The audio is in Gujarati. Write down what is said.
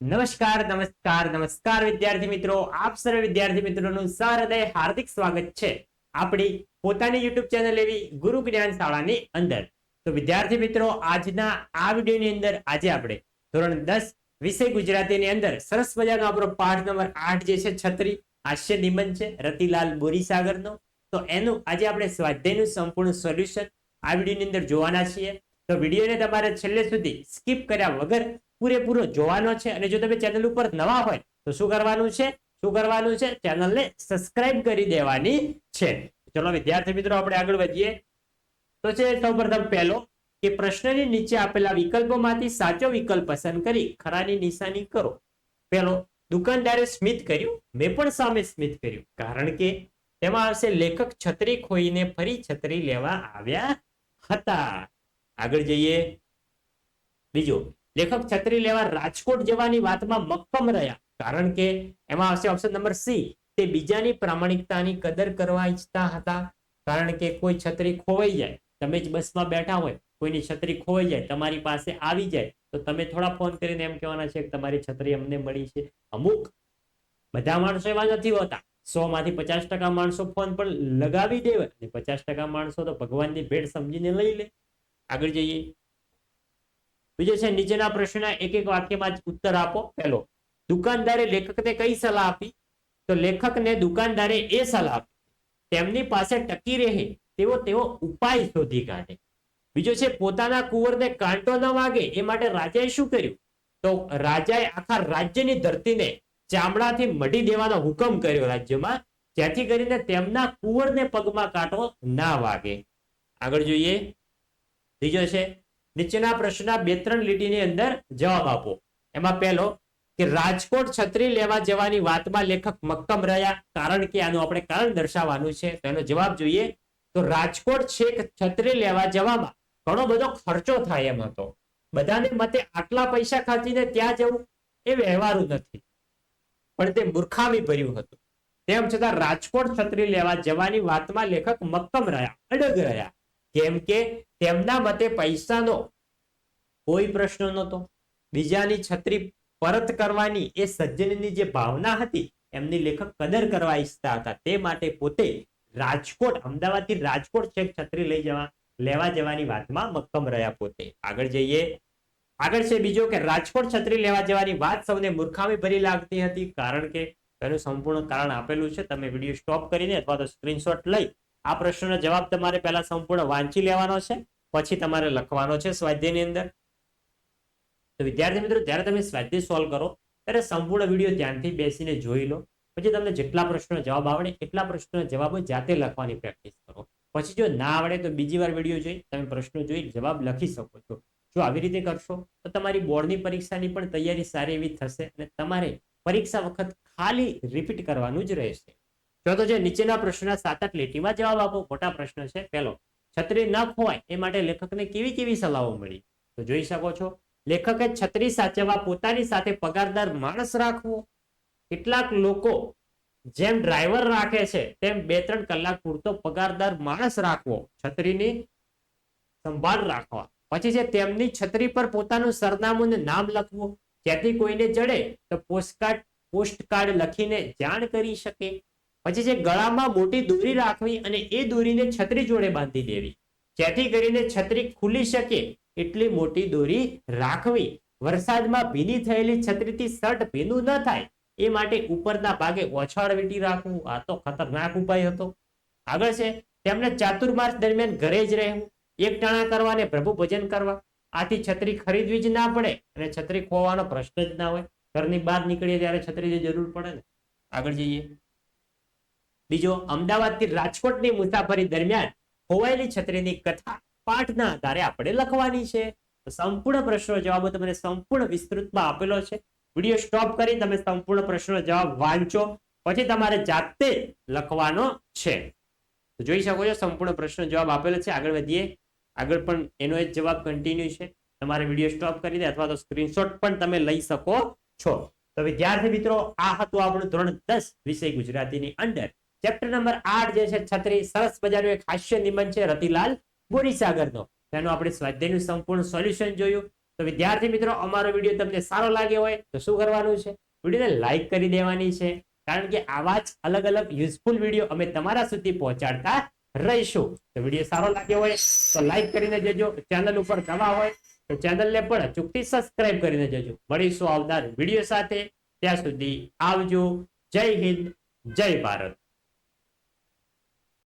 નમસ્કાર નમસ્કાર નમસ્કાર વિદ્યાર્થી મિત્રો. આપ સર્વે વિદ્યાર્થી મિત્રોનું સહૃદય હાર્દિક સ્વાગત છે આપણી પોતાની યુટ્યુબ ચેનલ એવી ગુરુ જ્ઞાન શાળાની અંદર. તો વિદ્યાર્થી મિત્રો, આજના આ વિડીયોની અંદર આજે આપણે ધોરણ દસ વિષય ગુજરાતીની અંદર સરસ મજાનો આપણો પાઠ નંબર આઠ જે છે, છત્રી, હાસ્ય નિબંધ છે, રતિલાલ બોરીસાગરનો. તો એનું આજે આપણે સ્વાધ્યાયનું સંપૂર્ણ સોલ્યુશન આ વિડીયોની અંદર જોવાના છીએ. તો વિડીયોને તમારે છેલ્લે સુધી સ્કીપ કર્યા વગર પૂરેપૂરો જોવાનો છે અને જો તમે ચેનલ ઉપર નવા હોય, તો શું કરવાનું છે? શું કરવાનું છે? ચેનલને સબસ્ક્રાઇબ કરી દેવાની છે. ચલો વિદ્યાર્થી મિત્રો, આપણે આગળ વધીએ. તો છે સૌપ્રથમ પહેલો, કે પ્રશ્નની નીચે આપેલા વિકલ્પોમાંથી સાચો વિકલ્પ પસંદ કરી ખરાની નિશાની કરો. પહેલો, દુકાનદારે સ્મિત કર્યું? મેં પણ સામે સ્મિત કર્યું. કારણ કે તેમાં આવશે લેખક છત્રી ખોઈને ફરી છત્રી લેવા આવ્યા હતા. આગળ જઈએ. બીજો લેખક છત્રી લેવા રાજકોટ જવાની વાતમાં મક્કમ રહ્યા. કારણ કે એમાં આવશે ઓપ્શન નંબર સી. તે બીજાની પ્રામાણિકતાની કદર કરવા ઈચ્છતા હતા. કારણ કે કોઈ છત્રી ખોવાઈ જાય. તમે જ બસમાં બેઠા હોય. કોઈની છત્રી ખોવાઈ જાય, તમારી પાસે આવી જાય, તો તમે થોડા ફોન કરીને એમ કહેવાના છે કે તમારી છત્રી અમને મળી છે. અમુક બધા માણસો એવા નથી હોતા. સો માંથી પચાસ ટકા માણસો ફોન પર લગાવી દેવે અને પચાસ ટકા માણસો તો ભગવાનની ભેટ સમજીને લઈ લે. આગળ જઈએ. બીજો છે, નીચેના પ્રશ્નના એક એક વાક્યમાં ઉત્તર આપો. પહેલો, દુકાનદારે લેખકને કઈ સલાહ આપી? તો લેખકને દુકાનદારે એ સલાહ આપી. તેમની પાસે ટકી રહે તેવો તેવો ઉપાય શોધી કાઢે. બીજો છે, પોતાના કુંવરને કાંટો ન વાગે, એ માટે રાજાએ શું કર્યું? તો રાજાએ આખા રાજ્યની ધરતીને ચામડાથી મઢી દેવાનો હુકમ કર્યો રાજ્યમાં, જેથી કરીને તેમના કુંવરને પગમાં કાંટો ના વાગે. આગળ જોઈએ. ત્રીજો છે નીચેના પ્રશ્નના બે ત્રણ લીટીની અંદર જવાબ આપો. એમાં પહેલો કે રાજકોટ છત્રી લેવા જવાની વાતમાં લેખક મક્કમ રહ્યા કારણ કે આનું આપણે કારણ દર્શાવવાનું છે, તો એનો જવાબ જોઈએ તો રાજકોટ છેક છત્રી લેવા જવામાં ઘણો બધો ખર્ચો થાય એમ હતો. બધાને મતે આટલા પૈસા ખર્ચીને ત્યાં જવું એ વ્યવહારું નથી. પણ તે મૂર્ખામી ભર્યું હતું. તેમ છતાં રાજકોટ છત્રી લેવા જવાની વાતમાં લેખક મક્કમ રહ્યા, અડગ રહ્યા. કેમ કે તેમના મતે પૈસાનો કોઈ પ્રશ્ન નહોતો. બીજાની છત્રી પરત કરવાની એ સજ્જનની જે ભાવના હતી, એમની લેખક કદર કરવા ઈચ્છતા હતા. તે માટે પોતે રાજકોટ, અમદાવાદથી રાજકોટ છેક છત્રી લઈ જવા, લેવા જવાની વાતમાં મક્કમ રહ્યા પોતે. આગળ જઈએ. આગળ છે બીજો કે રાજકોટ છત્રી લેવા જવાની વાત સૌને મૂર્ખામી ભરી લાગતી હતી, કારણ કે એનું સંપૂર્ણ કારણ આપેલું છે. તમે વીડિયો સ્ટોપ કરીને અથવા તો સ્ક્રીનશોટ લઈ આ પ્રશ્નનો જવાબ તમારે પહેલા સંપૂર્ણ વાંચી લેવાનો છે, પછી તમારે લખવાનો છે સ્વાધ્યાયની અંદર. તો વિદ્યાર્થી મિત્રો, જ્યારે તમે સ્વાધ્યાય સોલ્વ કરો, ત્યારે સંપૂર્ણ વીડિયો ધ્યાનથી બેસીને જોઈ લો. પછી તમને જેટલા પ્રશ્નો જવાબ આવડે, એટલા પ્રશ્નનો જવાબો જાતે લખવાની પ્રેક્ટિસ કરો. પછી જો ના આવડે, તો બીજી વાર વીડિયો જોઈ, તમે પ્રશ્નો જોઈ, જવાબ લખી શકો છો. જો આવી રીતે કરશો, તો તમારી બોર્ડની પરીક્ષાની પણ તૈયારી સારી એવી થશે અને તમારે પરીક્ષા વખત ખાલી રિપીટ કરવાનું જ રહેશે. જો તો જે નીચેના પ્રશ્નના સાત આઠ લીટીમાં જવાબ આપો, મોટા પ્રશ્ન છે. પહેલો, છત્રી ન ખોવાય એ માટે લેખકને કેવી કેવી સલાહો મળી? તો જોઈ શકો છો, લેખકે છત્રી સાચવવા પોતાની સાથે પગારદાર માણસ રાખવો. કેટલાક લોકો જેમ ડ્રાઈવર રાખે છે, તેમ બે ત્રણ કલાક પૂરતો પગારદાર માણસ રાખવો, છત્રીની સંભાળ રાખવા. પછી છે તેમની છત્રી પર પોતાનું સરનામું ને નામ લખવું. જેથી કોઈને જડે તો પોસ્ટકાર્ડ પોસ્ટકાર્ડ લખીને જાણ કરી શકે. પછી જે ગળામાં મોટી દોરી રાખવી અને એ દોરીને છત્રી જોડે બાંધી દેવી. જેથી કરીને છત્રી ખુલી શકે એટલી મોટી દોરી રાખવી. વરસાદમાં ભીની થયેલી છત્રીથી શર્ટ ભીનું ન થાય એ માટે ઉપરના ભાગે ઓછાળ વીટી રાખવું. આ તો ખતરનાક ઉપાય હતો. આગળ છે તેમને ચાતુર્માસ દરમિયાન ઘરે જ રહેવું. એક ટાણા કરવા અને પ્રભુ ભજન કરવા. આથી છત્રી ખરીદવી જ ના પડે અને છત્રી ખોવાનો પ્રશ્ન જ ના હોય. ઘરની બહાર નીકળીએ ત્યારે છત્રીની જરૂર પડે ને. આગળ જઈએ. બીજો, અમદાવાદથી રાજકોટની મુસાફરી દરમિયાન ખોવાયેલી છત્રીની કથા પાઠના આધારે આપણે લખવાની છે. તો સંપૂર્ણ પ્રશ્નો જવાબો તમને સંપૂર્ણ વિસ્તૃતમાં આપેલો છે. વીડિયો સ્ટોપ કરી તમે સંપૂર્ણ પ્રશ્નો જવાબ વાંચો. પછી તમારે જાતે લખવાનો છે. જોઈ શકો છો, સંપૂર્ણ પ્રશ્નો જવાબ આપેલો છે. આગળ વધીએ. આગળ પણ એનો જ જવાબ કન્ટિન્યુ છે. તમારે વીડિયો સ્ટોપ કરી દે અથવા તો સ્ક્રીનશોટ પણ તમે લઈ શકો છો. તો વિદ્યાર્થી મિત્રો, આ હતું આપણું ધોરણ દસ વિષય ગુજરાતીની અંદર. ચેપ્ટર નંબર આઠ જે છે છત્રીસ સરસ મજાનું એક હાસ્ય નિબંધ છે રતિલાલ બોરીસાગરનો તેનું આપણે સ્વાધ્યાયનું સંપૂર્ણ સોલ્યુશન જોયું. તો વિદ્યાર્થી મિત્રો, અમારો વીડિયો તમને સારો લાગ્યો હોય તો શું કરવાનું છે? વિડીયોને લાઈક કરી દેવાની છે. કારણ કે આવા જ અલગ અલગ યુઝફુલ વીડિયો અમે તમારા સુધી પહોંચાડતા રહીશું. તો વીડિયો સારો લાગ્યો હોય તો લાઈક કરીને જજો. ચેનલ ઉપર નવા હોય તો ચેનલને પણ અચૂકથી સબસ્ક્રાઇબ કરીને જજો. મળીશું આવનાર વીડિયો સાથે. ત્યાં સુધી આવજો. જય હિન્દ, જય ભારત.